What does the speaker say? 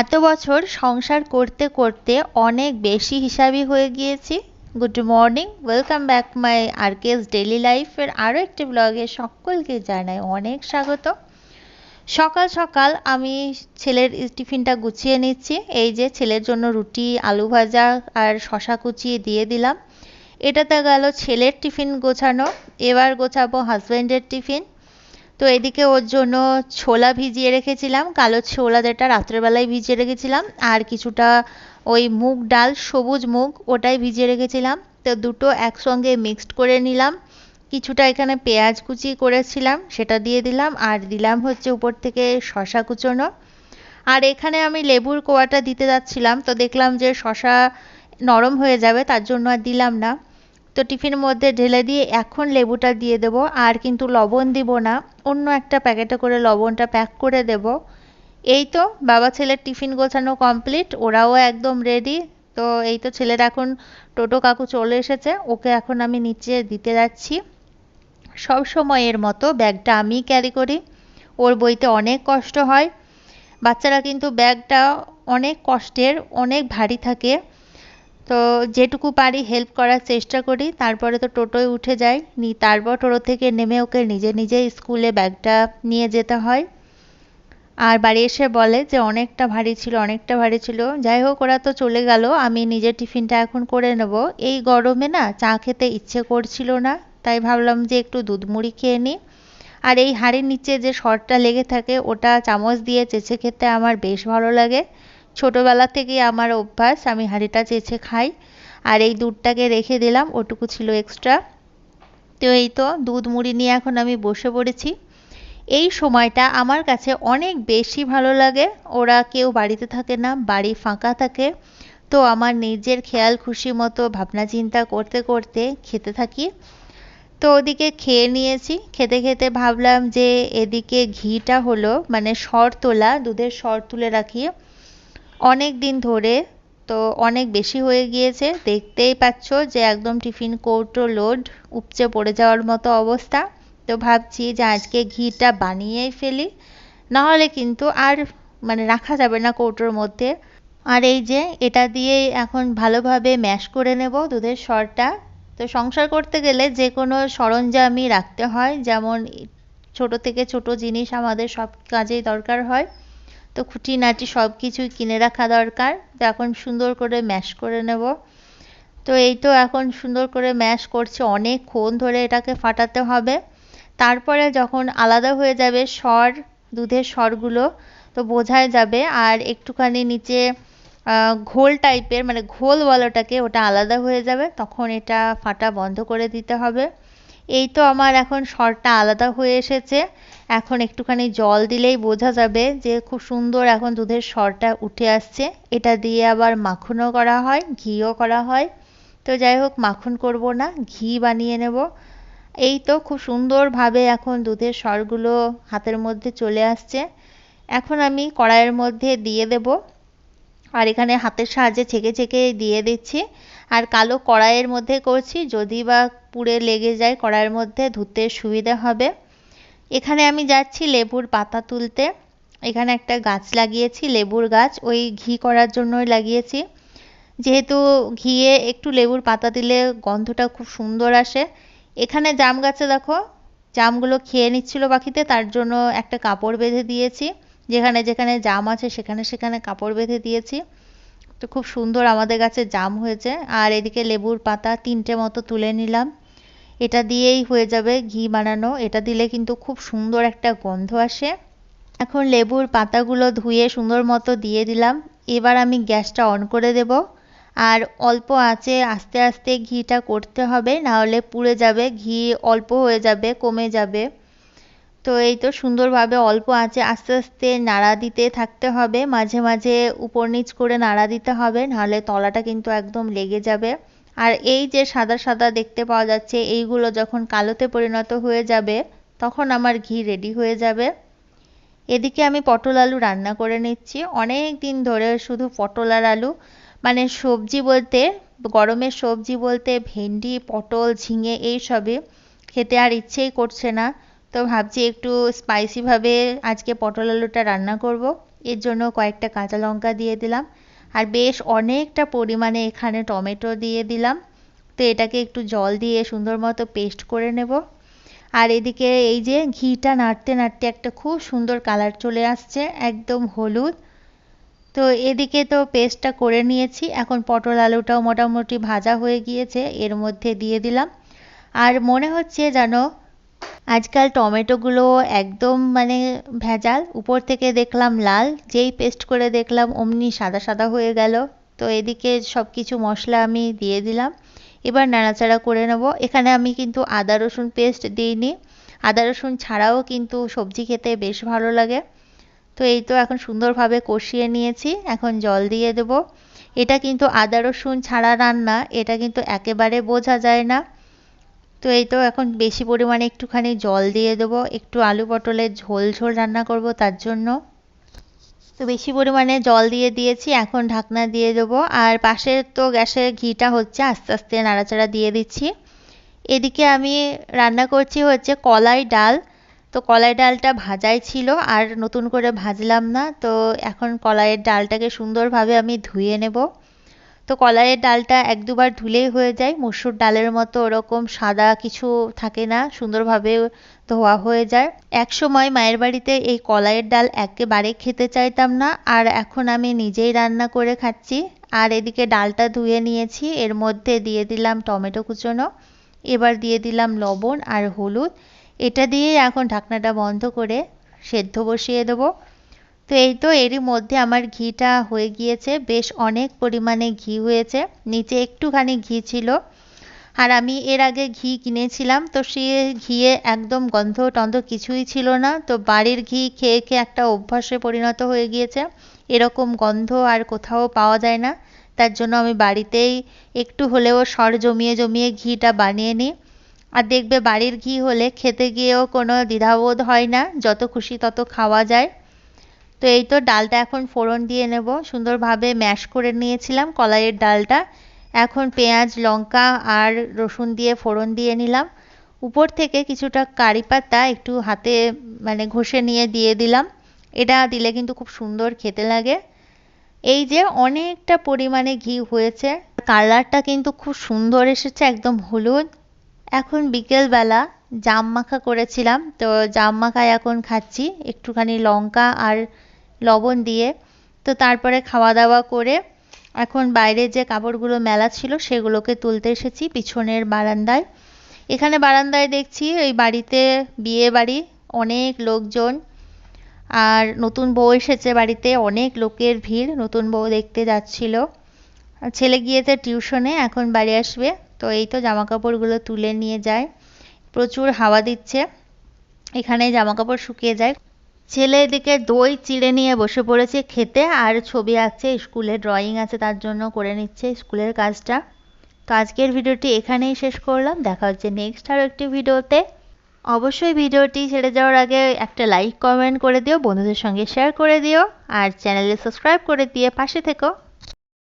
এত বছর সংসার করতে করতে অনেক বেশি হিসাবি হয়ে গিয়েছি। Good morning, welcome back my আরকেস daily লাইফের আরও একটি ব্লগে সকলকে জানাই অনেক স্বাগত। সকাল সকাল আমি ছেলের টিফিনটা গুছিয়ে নিচ্ছি। এই যে ছেলের জন্য রুটি, আলু ভাজা আর শশা কুচিয়ে দিয়ে দিলাম। এটাতে গেল ছেলের টিফিন গোছানো। এবার গোছাবো হাজব্যান্ডের টিফিন। তো এদিকে ওর জন্য ছোলা ভিজিয়ে রেখেছিলাম, কালো ছোলা যেটা রাত্রেবেলায় ভিজিয়ে রেখেছিলাম, আর কিছুটা ওই মুগ ডাল, সবুজ মুগ ওটাই ভিজিয়ে রেখেছিলাম। তো দুটো একসঙ্গে মিক্সড করে নিলাম, কিছুটা এখানে পেঁয়াজ কুচি করেছিলাম, সেটা দিয়ে দিলাম, আর দিলাম হচ্ছে উপর থেকে শশা কুচোনো। আর এখানে আমি লেবুর কোয়াটা দিতে যাচ্ছিলাম, তো দেখলাম যে শশা নরম হয়ে যাবে, তার জন্য আর দিলাম না। তো টিফিনের মধ্যে ঢেলে দিয়ে এখন লেবুটা দিয়ে দেব, আর কিন্তু লবণ দিব না। অন্য একটা প্যাকেটে করে লবণটা প্যাক করে দেব। এই তো, বাবা ছেলের টিফিন গোছানো কমপ্লিট ওরাও একদম রেডি তো এই তো ছেলের এখন টোটো কাকু চলে এসেছে, ওকে এখন আমি নিচে দিতে যাচ্ছি। সব সময়ের মতো ব্যাগটা আমি ক্যারি করি। ওর বইতে অনেক কষ্ট হয়। বাচ্চারা কিন্তু ব্যাগটা অনেক কষ্টের, অনেক ভারী থাকে। তো যেটুকু পারি হেল্প করার চেষ্টা করি, তারপরে তো টোটোয় উঠে যাই নি তারপর টোটো থেকে নেমে ওকে নিজে নিজে স্কুলে ব্যাগটা নিয়ে যেতে হয়। আর বাড়ি এসে বলে যে অনেকটা ভারী ছিল, অনেকটা ভারী ছিল। যাই হোক, ওরা তো চলে গেল, আমি নিজের টিফিনটা এখন করে নেব। এই গরমে না চা খেতে ইচ্ছে করছিল না, তাই ভাবলাম যে একটু দুধ মুড়ি খেয়ে নিই। আর এই হাড়ির নিচে যে শরটা লেগে থাকে, ওটা চামচ দিয়ে চেঁচে খেতে আমার বেশ ভালো লাগে। ছোটোবেলা থেকেই আমার অভ্যাস, আমি হাঁড়িটা চেঁচে খাই আর এই দুধটাকে রেখে দিলাম, ওটুকু ছিল এক্সট্রা তো এই তো দুধ মুড়ি নিয়ে এখন আমি বসে পড়েছি। এই সময়টা আমার কাছে অনেক বেশি ভালো লাগে। ওরা কেউ বাড়িতে থাকে না, বাড়ি ফাঁকা থাকে। তো আমার নিজের খেয়াল খুশি মতো, ভাবনা চিন্তা করতে করতে খেতে থাকি। তো ওদিকে খেয়ে নিয়েছি। খেতে খেতে ভাবলাম যে এদিকে ঘিটা হলো মানে সর তোলা, দুধের সর তুলে রাখি। অনেক দিন ধরে তো অনেক বেশি হয়ে গিয়েছে। দেখতেই পাচ্ছ যে একদম টিফিন কৌটো লোড উপচে পড়ে যাওয়ার মতো অবস্থা। তো ভাবছি যে আজকে ঘিটা বানিয়েই ফেলি। নাহলে কিন্তু আর মানে রাখা যাবে না কৌটোর মধ্যে। আর এই যে এটা দিয়ে এখন ভালোভাবে ম্যাশ করে নেব দুধের সরটা। তো সংসার করতে গেলে যে কোনো সরঞ্জামই রাখতে হয়। যেমন ছোট থেকে ছোট জিনিস আমাদের সব কাজেই দরকার হয়। তো খুঁটিনাটি সব কিছুই কিনে রাখা দরকার। তো এখন সুন্দর করে ম্যাশ করে নেব। তো এই তো এখন সুন্দর করে ম্যাশ করছে অনেকক্ষণ ধরে এটাকে ফাটাতে হবে। তারপরে যখন আলাদা হয়ে যাবে স্বর দুধের স্বরগুলো তো বোঝাই যাবে। আর একটুখানি নিচে ঘোল টাইপের মানে ঘোল বলাটাকে ওটা আলাদা হয়ে যাবে। তখন এটা ফাটা বন্ধ করে দিতে হবে। এই তো আমার এখন স্বরটা আলাদা হয়ে এসেছে। এখন একটুখানি জল দিলেই বোঝা যাবে যে খুব সুন্দর এখন দুধের স্বরটা উঠে আসছে। এটা দিয়ে আবার মাখনও করা হয়, ঘিও করা হয়। তো যাই হোক, মাখন করব না, ঘি বানিয়ে নেব। এই তো খুব সুন্দরভাবে এখন দুধের স্বরগুলো হাতের মধ্যে চলে আসছে। এখন আমি কড়াইয়ের মধ্যে দিয়ে দেব। আর এখানে হাতের সাহায্যে ছেঁকে ছেঁকে দিয়ে দিচ্ছি। আর কালো কড়াইয়ের মধ্যে করছি, যদি বা পুড়ে লেগে যায়, কড়াইয়ের মধ্যে ধুতে সুবিধা হবে। এখানে আমি যাচ্ছি লেবুর পাতা তুলতে। এখানে একটা গাছ লাগিয়েছি, লেবুর গাছ। ওই ঘি করার জন্যই লাগিয়েছি। যেহেতু ঘিয়ে একটু লেবুর পাতা দিলে গন্ধটা খুব সুন্দর আসে। এখানে জাম গাছে দেখো, জামগুলো খেয়ে নিচ্ছিল পাখিতে, তার জন্য একটা কাপড় বেঁধে দিয়েছি। যেখানে যেখানে জাম আছে, সেখানে সেখানে কাপড় বেঁধে দিয়েছি। তো খুব সুন্দর আমাদের গাছে জাম হয়েছে। আর এদিকে লেবুর পাতা তিনটে মতো তুলে নিলাম। এটা দিয়েই হয়ে যাবে ঘি বানানো। এটা দিলে কিন্তু খুব সুন্দর একটা গন্ধ আসে। এখন লেবুর পাতাগুলো ধুয়ে সুন্দর মতো দিয়ে দিলাম। এবার আমি গ্যাসটা অন করে দেব। আর অল্প আঁচে আস্তে আস্তে ঘিটা করতে হবে, নাহলে পুড়ে যাবে। ঘি অল্প হয়ে যাবে, কমে যাবে। তো এই তো সুন্দরভাবে অল্প আঁচে আস্তে আস্তে নাড়া দিতে থাকতে হবে। মাঝে মাঝে উপর নিচ করে নাড়া দিতে হবে, নাহলে তলাটা কিন্তু একদম লেগে যাবে। আর এই যে সাদা সাদা দেখতে পাওয়া যাচ্ছে, এইগুলো যখন কালোতে পরিণত হয়ে যাবে, তখন আমার ঘি রেডি হয়ে যাবে। এদিকে আমি পটল আলু রান্না করে নিচ্ছি। অনেক দিন ধরে শুধু পটল আর আলু মানে সবজি বলতে, গরমের সবজি বলতে ভেন্ডি, পটল, ঝিঙে এই সবই খেতে আর ইচ্ছেই করছে না। তো ভাবছি একটু স্পাইসিভাবে আজকে পটল আলুটা রান্না করব। এর জন্য কয়েকটা কাঁচা লঙ্কা দিয়ে দিলাম। আর বেশ অনেকটা পরিমাণে এখানে টমেটো দিয়ে দিলাম। তো এটাকে একটু জল দিয়ে সুন্দর মতো পেস্ট করে নেব। আর এদিকে এই যে ঘিটা নাড়তে নাড়তে একটা খুব সুন্দর কালার চলে আসছে, একদম হলুদ। তো এদিকে তো পেস্টটা করে নিয়েছি। এখন পটল আলুটাও মোটামুটি ভাজা হয়ে গিয়েছে, এর মধ্যে দিয়ে দিলাম। আর মনে হচ্ছে যেন আজকাল টমেটোগুলো একদম মানে ভেজাল। উপর থেকে দেখলাম লাল, যেই পেস্ট করে দেখলাম অমনি সাদা সাদা হয়ে গেল। তো এদিকে সব কিছু মশলা আমি দিয়ে দিলাম। এবার নাড়াচাড়া করে নেব। এখানে আমি কিন্তু আদা রসুন পেস্ট দিইনি। আদা রসুন ছাড়াও কিন্তু সবজি খেতে বেশ ভালো লাগে। তো এই তো এখন সুন্দরভাবে কষিয়ে নিয়েছি। এখন জল দিয়ে দেব। এটা কিন্তু আদা রসুন ছাড়া রান্না। এটা কিন্তু একেবারে বোঝা যায় না। তো এই তো এখন বেশি পরিমাণে একটুখানি জল দিয়ে দেবো, একটু আলু পটলের ঝোল ঝোল রান্না করব তার জন্য। তো বেশি পরিমাণে জল দিয়ে দিয়েছি, এখন ঢাকনা দিয়ে দেবো। আর পাশে তো গ্যাসে ঘিটা হচ্ছে, আস্তে আস্তে নাড়াচাড়া দিয়ে দিচ্ছি। এদিকে আমি রান্না করছি হচ্ছে কলাই ডাল। তো কলাই ডালটা ভাজাই ছিল, আর নতুন করে ভাজলাম না। তো এখন কলাইয়ের ডালটাকে সুন্দরভাবে আমি ধুয়ে নেব। তো কলাইয়ের ডালটা এক দুবার ধুলেই হয়ে যায়। মসুর ডালের মতো ওরকম সাদা কিছু থাকে না, সুন্দরভাবে ধোয়া হয়ে যায়। এক সময় মায়ের বাড়িতে এই কলাইয়ের ডাল একেবারে খেতে চাইতাম না আর এখন আমি নিজেই রান্না করে খাচ্ছি। আর এদিকে ডালটা ধুয়ে নিয়েছি, এর মধ্যে দিয়ে দিলাম টমেটো কুচোনো, এবার দিয়ে দিলাম লবণ আর হলুদ। এটা দিয়ে এখন ঢাকনাটা বন্ধ করে সেদ্ধ বসিয়ে দেবো। তো এই তো এরই মধ্যে আমার ঘিটা হয়ে গিয়েছে। বেশ অনেক পরিমাণে ঘি হয়েছে। নিচে একটুখানি ঘি ছিল। আর আমি এর আগে ঘি কিনেছিলাম, তো সে ঘিয়ে একদম গন্ধ টন্ধ কিছুই ছিল না। তো বাড়ির ঘি খেয়ে খেয়ে একটা অভ্যাসে পরিণত হয়ে গিয়েছে। এরকম গন্ধ আর কোথাও পাওয়া যায় না। তার জন্য আমি বাড়িতেই একটু হলেও সর জমিয়ে জমিয়ে ঘিটা বানিয়ে নিই। আর দেখবে বাড়ির ঘি হলে খেতে গিয়েও কোনো দ্বিধাবোধ হয় না। যত খুশি তত খাওয়া যায়। তো এই তো ডালটা এখন ফোড়ন দিয়ে নেব। সুন্দরভাবে ম্যাশ করে নিয়েছিলাম কলাইয়ের ডালটা। এখন পেঁয়াজ, লঙ্কা আর রসুন দিয়ে ফোড়ন দিয়ে নিলাম। উপর থেকে কিছুটা কারি পাতা একটু হাতে মানে ঘষে নিয়ে দিয়ে দিলাম। এটা দিলে কিন্তু খুব সুন্দর খেতে লাগে। এই যে অনেকটা পরিমাণে ঘি হয়েছে, কালারটা কিন্তু খুব সুন্দর এসেছে, একদম হলুদ। এখন বিকেলবেলা জাম মাখা করেছিলাম, তো জাম মাখায় এখন খাচ্ছি। একটুখানি লঙ্কা আর লবণ দিয়ে। তো তারপরে খাওয়া দাওয়া করে এখন বাইরে যে কাপড়গুলো মেলা ছিল সেগুলোকে তুলতে এসেছি পিছনের বারান্দায়। এখানে বারান্দায় দেখছি ওই বাড়িতে বিয়ে বাড়ি অনেক লোকজন। আর নতুন বউ এসেছে বাড়িতে, অনেক লোকের ভিড় নতুন বউ দেখতে যাচ্ছিল। ছেলে গিয়েছে টিউশনে, এখন বাড়ি আসবে। তো এই তো জামা কাপড়গুলো তুলে নিয়ে যায়। প্রচুর হাওয়া দিচ্ছে। এখানে জামা কাপড় শুকিয়ে যায়। ছেলে এদিকে দই চিড়ে নিয়ে বসে পড়েছে খেতে, আর ছবি আঁকছে, স্কুলে ড্রয়িং আছে তার জন্য করে নিচ্ছে স্কুলের কাজটা। তো আজকের ভিডিওটি এখানেই শেষ করলাম, দেখা হচ্ছে নেক্সট আরও একটি ভিডিওতে। অবশ্যই ভিডিওটি ছেড়ে যাওয়ার আগে একটা লাইক কমেন্ট করে দিও, বন্ধুদের সঙ্গে শেয়ার করে দিও, আর চ্যানেলে সাবস্ক্রাইব করে দিয়ে পাশে থেকো।